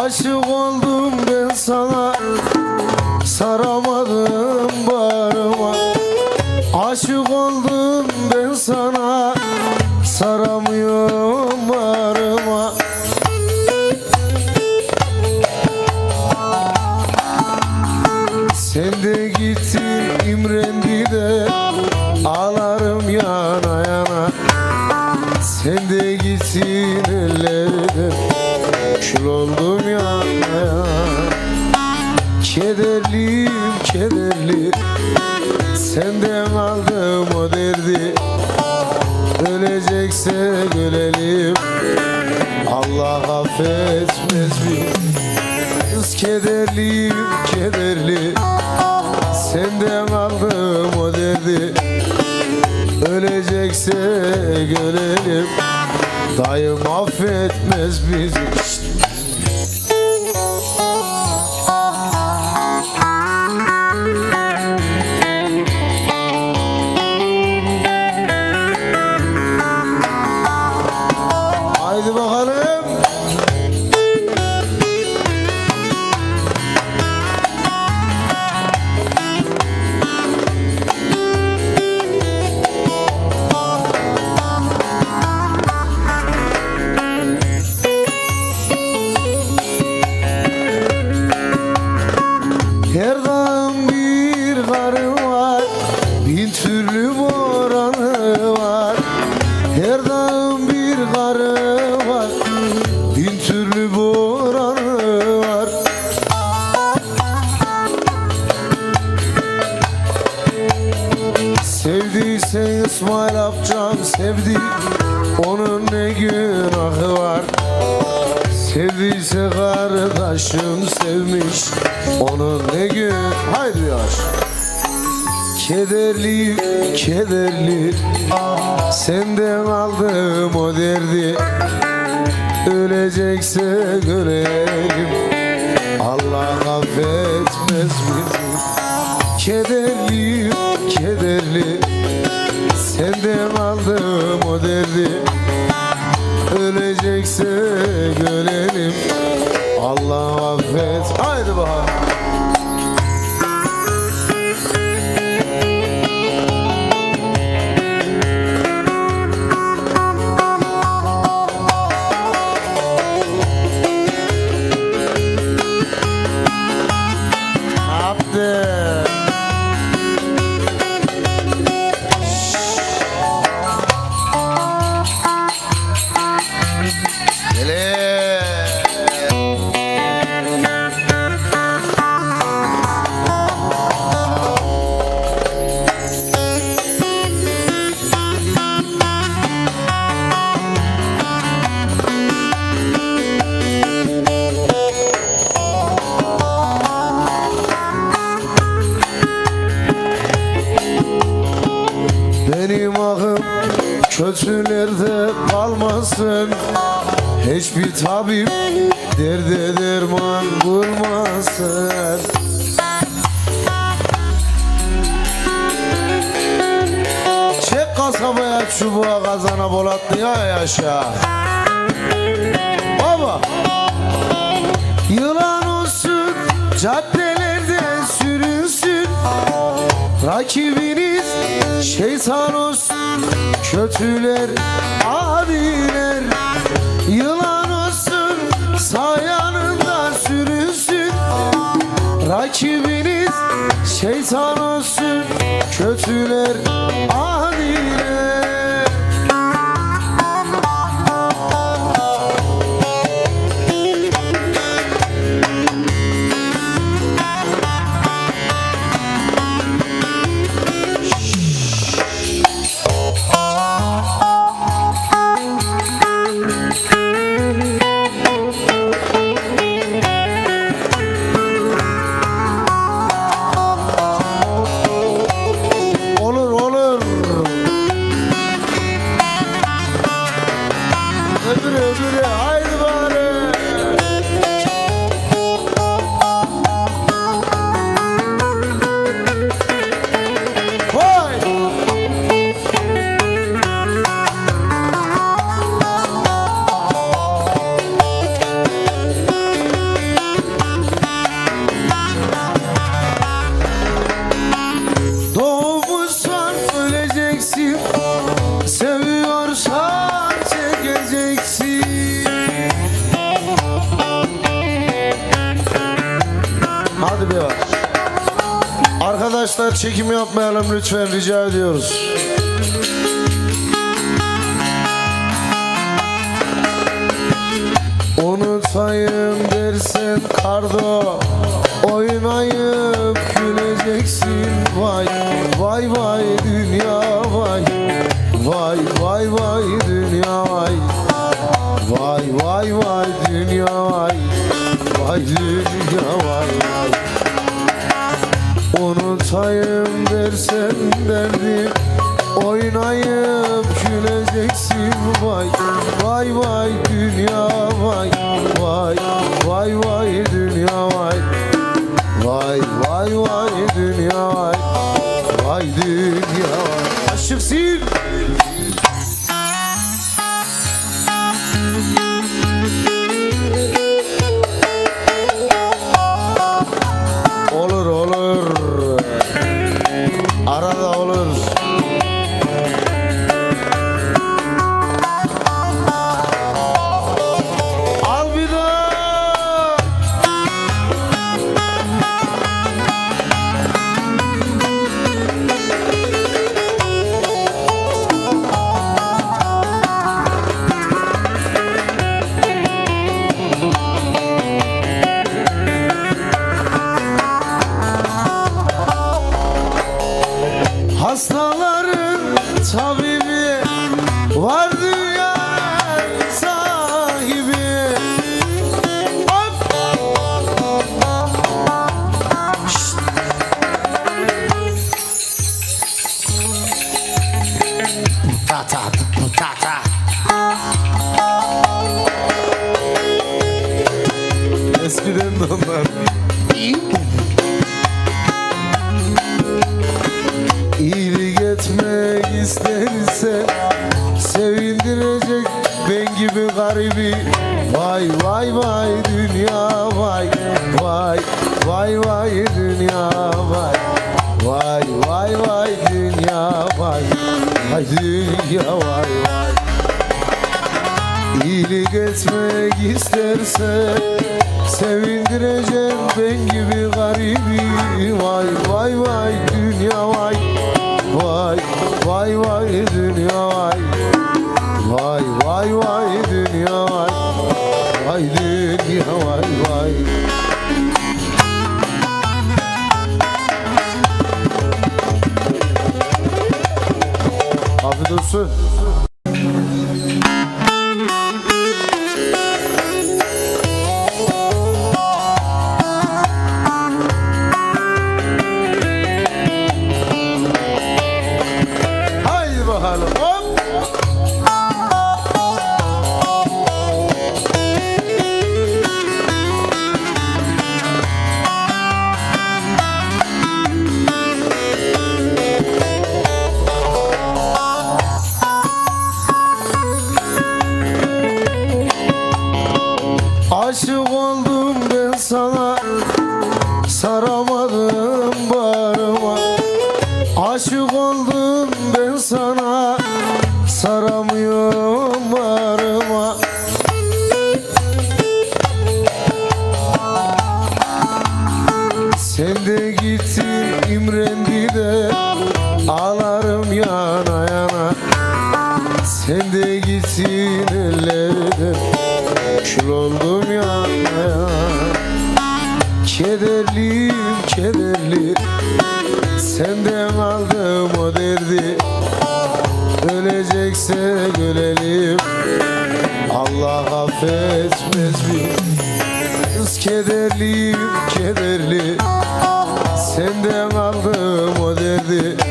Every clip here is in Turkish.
Aşık oldum ben sana Saramadım. Kederli Senden aldım o derdi. Ölecekse ölelim. Allah affetmez mi? Kız kederliyim kederli. Senden aldım o derdi. Ölecekse görelim Dayım affetmez bizi sevdi. Onun ne günahı var? Sevdiyse kardeşim sevmiş. Onun ne gün Haydi yaş Kederli kederli. Senden aldım o derdi. Ölecekse görelim Allah affetmez bizi. Kederli kötülerde kalmasın. Hiçbir tabip derde derman bulmasın Çek kasabaya çubuğa kazana Bolatlı'ya yaşa? Baba Yılan olsun caddelerde sürünsün Rakibiniz şeytan olsun Kötüler, adiler Yılan olsun sayanında sürünsün. Rakibiniz şeytan olsun Kötüler, adiler Arkadaşlar çekim yapmayalım lütfen rica ediyoruz. Unutayım dersen kardo Oynayıp güleceksin. Vay Vay vay dünya vay. Vay vay vay dünya vay. Vay vay vay dünya vay. Vay dünya vay vay Unutayım dersen derdim Oynayıp güleceksin. Vay Vay vay dünya vay Vay vay vay dünya vay. Vay vay vay dünya vay Vay dünya vay Hastaların tabibi var Sevindirecek ben gibi garibi. Vay vay vay dünya vay. Vay vay vay dünya vay. Vay vay vay dünya vay. Vay dünya vay vay. İyilik etmek istersen Sevindireceğim ben gibi garibi. Vay vay vay dünya vay. Vay vay vay dünya vay Vay vay vay dünya vay Vay dünya vay vay Afiyet olsun. Ağlarım yana yana. Sen de gittin ellerden Kül oldum yana yana. Kederliyim kederli Senden aldım o derdi. Ölecekse ölelim Allah affetmez mi? Kız kederliyim. Kederli Senden aldım o derdi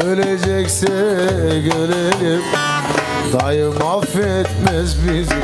Ölecekse görelim Dayım affetmez bizi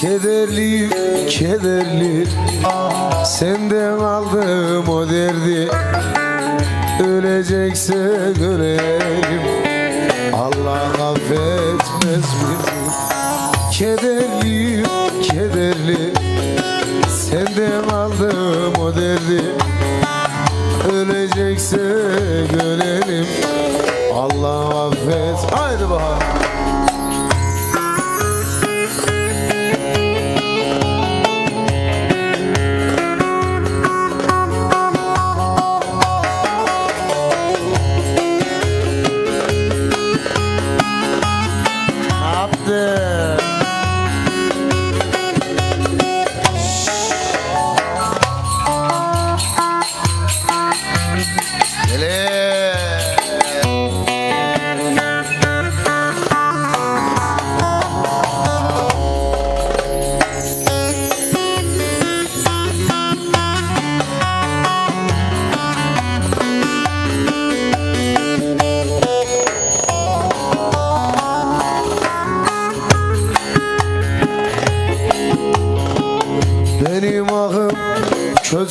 Kederli, kederli. Senden aldım o derdi. Ölecekse görelim Allah affetmez mi? Kederli, kederli. Senden aldım o derdi. Ölecekse görelim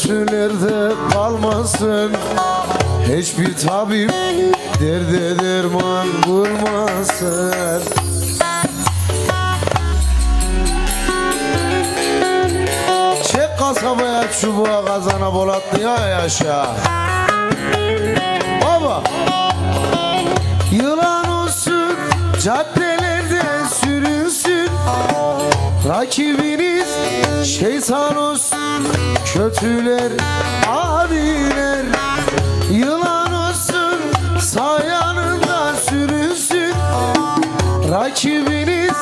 kötülerde kalmasın. Hiçbir tabip derde derman bulmasın Çek kasabaya çubuğa kazana bolatlı ya yaşa. Baba Yılan olsun caddelerde sürünsün. Rakibiniz şeytan olsun Kötüler, adiler Yılan olsun sayanında sürünsün. Rakibiniz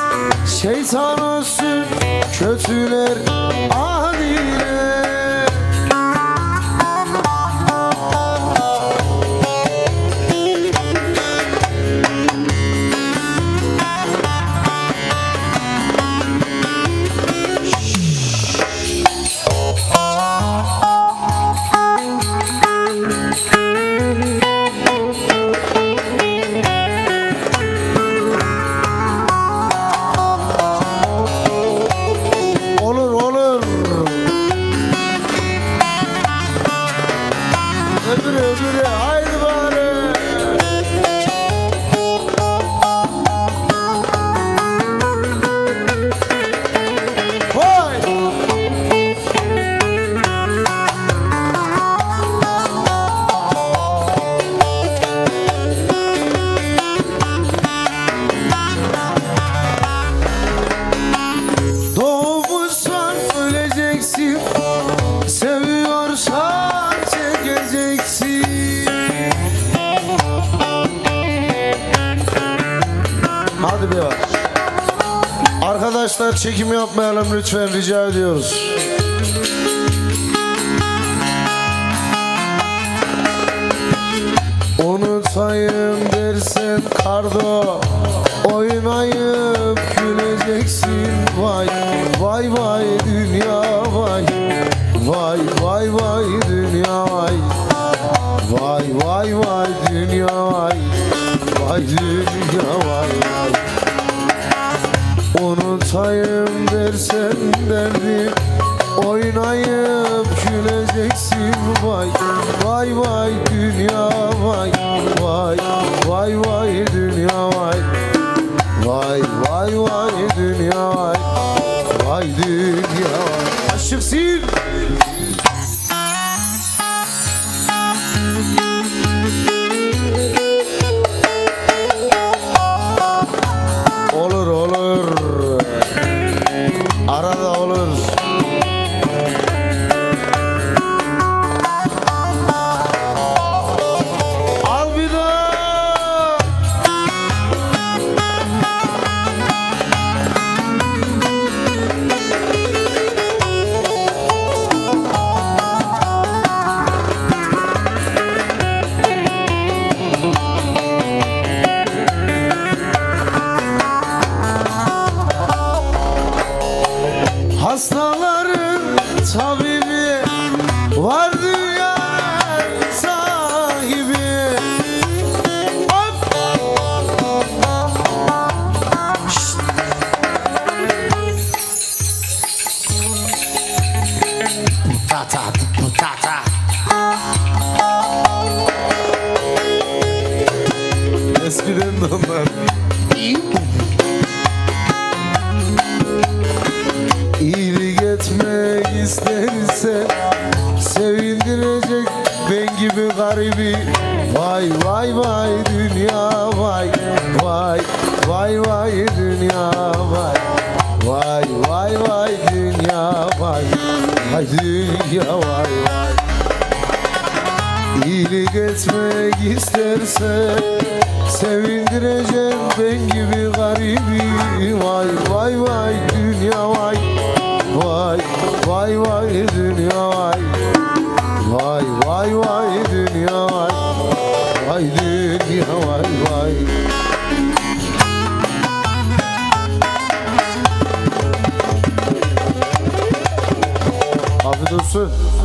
şeytan olsun. Kötüler, adiler Arkadaşlar çekim yapmayalım lütfen rica ediyoruz. Unutayım dersen kardo Oynayıp güleceksin. Vay vay vay dünya vay. Vay vay vay dünya vay. Vay vay vay dünya vay. Vay dünya vay vay Unutayım dersen derdi Oynayıp güleceksin vay Vay vay dünya vay Vay vay vay dünya vay. Vay vay vay dünya vay Vay dünya vay. Aşıksın Derin onlar garibi Vay vay vay dünya vay. Vay vay vay dünya vay. Vay vay vay dünya vay. Vay dünya vay vay. Afiyet olsun.